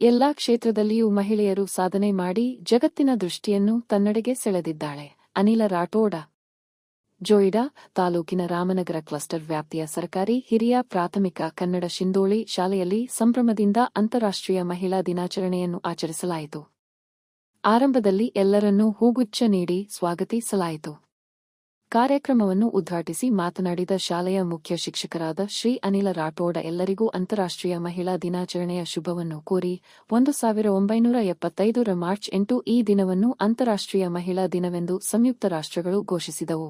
ಎಲ್ಲಾ ಕ್ಷೇತ್ರದಲ್ಲಿಯೂ ಮಹಿಳೆಯರು ಸಾಧನೆ ಮಾಡಿ ಜಗತ್ತಿನ ದೃಷ್ಟಿಯನ್ನು ತನ್ನಡೆಗೆ ಸೆಳೆದಿದ್ದಾಳೆ. ಅನಿಲ ರಾಠೋಡ, ಜೋಯಿಡಾ ತಾಲೂಕಿನ ರಾಮನಗರ ಕ್ಲಸ್ಟರ್ ವ್ಯಾಪ್ತಿಯ ಸರ್ಕಾರಿ ಹಿರಿಯ ಪ್ರಾಥಮಿಕ ಕನ್ನಡ ಶಿಂದೋಳಿ ಶಾಲೆಯಲ್ಲಿ ಸಂಭ್ರಮದಿಂದ ಅಂತಾರಾಷ್ಟ್ರೀಯ ಮಹಿಳಾ ದಿನಾಚರಣೆಯನ್ನು ಆಚರಿಸಲಾಯಿತು. ಆರಂಭದಲ್ಲಿ ಎಲ್ಲರನ್ನೂ ಹೂಗುಚ್ಛ ನೀಡಿ ಸ್ವಾಗತಿಸಲಾಯಿತು. ಕಾರ್ಯಕ್ರಮವನ್ನು ಉದ್ಘಾಟಿಸಿ ಮಾತನಾಡಿದ ಶಾಲೆಯ ಮುಖ್ಯ ಶಿಕ್ಷಕರಾದ ಶ್ರೀ ಅನಿಲ ರಾಠೋಡ, ಎಲ್ಲರಿಗೂ ಅಂತಾರಾಷ್ಟ್ರೀಯ ಮಹಿಳಾ ದಿನಾಚರಣೆಯ ಶುಭವನ್ನು ಕೋರಿ ಒಂದು ಸಾವಿರ ಒಂಬೈನೂರ ಎಪ್ಪತ್ತೈದರ ಮಾರ್ಚ್ ಎಂಟು ಈ ದಿನವನ್ನು ಅಂತಾರಾಷ್ಟ್ರೀಯ ಮಹಿಳಾ ದಿನವೆಂದು ಸಂಯುಕ್ತ ರಾಷ್ಟ್ರಗಳು ಘೋಷಿಸಿದವು.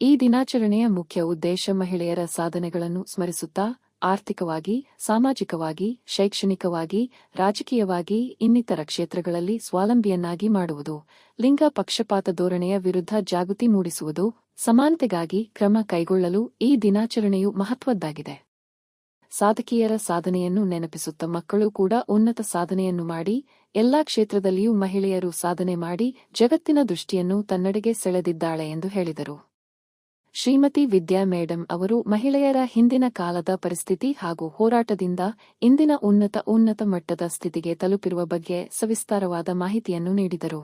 ಈ ದಿನಾಚರಣೆಯ ಮುಖ್ಯ ಉದ್ದೇಶ ಮಹಿಳೆಯರ ಸಾಧನೆಗಳನ್ನು ಸ್ಮರಿಸುತ್ತಾ ಆರ್ಥಿಕವಾಗಿ, ಸಾಮಾಜಿಕವಾಗಿ, ಶೈಕ್ಷಣಿಕವಾಗಿ, ರಾಜಕೀಯವಾಗಿ ಇನ್ನಿತರ ಕ್ಷೇತ್ರಗಳಲ್ಲಿ ಸ್ವಾವಲಂಬಿಯನ್ನಾಗಿ ಮಾಡುವುದು, ಲಿಂಗ ಪಕ್ಷಪಾತ ಧೋರಣೆಯ ವಿರುದ್ಧ ಜಾಗೃತಿ ಮೂಡಿಸುವುದು, ಸಮಾನತೆಗಾಗಿ ಕ್ರಮ ಕೈಗೊಳ್ಳಲು ಈ ದಿನಾಚರಣೆಯು ಮಹತ್ವದ್ದಾಗಿದೆ. ಸಾಧಕಿಯರ ಸಾಧನೆಯನ್ನು ನೆನಪಿಸುತ್ತ ಮಕ್ಕಳು ಕೂಡ ಉನ್ನತ ಸಾಧನೆಯನ್ನು ಮಾಡಿ, ಎಲ್ಲಾ ಕ್ಷೇತ್ರದಲ್ಲಿಯೂ ಮಹಿಳೆಯರು ಸಾಧನೆ ಮಾಡಿ, ಜಗತ್ತಿನ ದೃಷ್ಟಿಯನ್ನು ತನ್ನಡೆಗೆ ಸೆಳೆದಿದ್ದಾಳೆ ಎಂದು ಹೇಳಿದರು. ಶ್ರೀಮತಿ ವಿದ್ಯಾ ಮೇಡಂ ಅವರು ಮಹಿಳೆಯರ ಹಿಂದಿನ ಕಾಲದ ಪರಿಸ್ಥಿತಿ ಹಾಗೂ ಹೋರಾಟದಿಂದ ಇಂದಿನ ಉನ್ನತ ಉನ್ನತ ಮಟ್ಟದ ಸ್ಥಿತಿಗೆ ತಲುಪಿರುವ ಬಗ್ಗೆ ಸವಿಸ್ತಾರವಾದ ಮಾಹಿತಿಯನ್ನು ನೀಡಿದರು.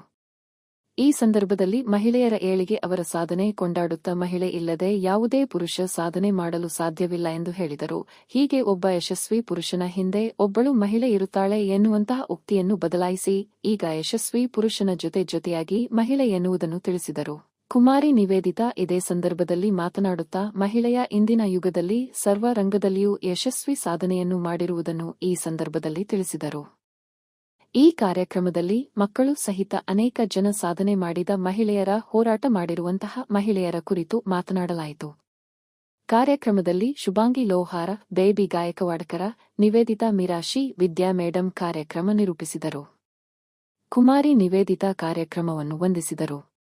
ಈ ಸಂದರ್ಭದಲ್ಲಿ ಮಹಿಳೆಯರ ಏಳಿಗೆ ಅವರ ಸಾಧನೆ ಕೊಂಡಾಡುತ್ತಾ ಮಹಿಳೆ ಇಲ್ಲದೆ ಯಾವುದೇ ಪುರುಷ ಸಾಧನೆ ಮಾಡಲು ಸಾಧ್ಯವಿಲ್ಲ ಎಂದು ಹೇಳಿದರು. ಹೀಗೆ ಒಬ್ಬ ಯಶಸ್ವಿ ಪುರುಷನ ಹಿಂದೆ ಒಬ್ಬಳು ಮಹಿಳೆ ಇರುತ್ತಾಳೆ ಎನ್ನುವಂತಹ ಉಕ್ತಿಯನ್ನು ಬದಲಾಯಿಸಿ ಈಗ ಯಶಸ್ವಿ ಪುರುಷನ ಜೊತೆ ಜೊತೆಯಾಗಿ ಮಹಿಳೆ ಎನ್ನುವುದನ್ನು ತಿಳಿಸಿದರು. ಕುಮಾರಿ ನಿವೇದಿತಾ ಇದೇ ಸಂದರ್ಭದಲ್ಲಿ ಮಾತನಾಡುತ್ತಾ, ಮಹಿಳೆಯ ಇಂದಿನ ಯುಗದಲ್ಲಿ ಸರ್ವ ರಂಗದಲ್ಲಿಯೂ ಯಶಸ್ವಿ ಸಾಧನೆಯನ್ನು ಮಾಡಿರುವುದನ್ನು ಈ ಸಂದರ್ಭದಲ್ಲಿ ತಿಳಿಸಿದರು. ಈ ಕಾರ್ಯಕ್ರಮದಲ್ಲಿ ಮಕ್ಕಳು ಸಹಿತ ಅನೇಕ ಜನ ಸಾಧನೆ ಮಾಡಿದ ಮಹಿಳೆಯರ ಹೋರಾಟ ಮಾಡಿರುವಂತಹ ಮಹಿಳೆಯರ ಕುರಿತು ಮಾತನಾಡಲಾಯಿತು. ಕಾರ್ಯಕ್ರಮದಲ್ಲಿ ಶುಭಾಂಗಿ ಲೋಹಾರ ಬೇಬಿ ಗಾಯಕವಾಡಕರ ನಿವೇದಿತಾ ಮಿರಾಶಿ, ವಿದ್ಯಾ ಮೇಡಂ ಕಾರ್ಯಕ್ರಮ ನಿರೂಪಿಸಿದರು. ಕುಮಾರಿ ನಿವೇದಿತಾ ಕಾರ್ಯಕ್ರಮವನ್ನು ವಂದಿಸಿದರು.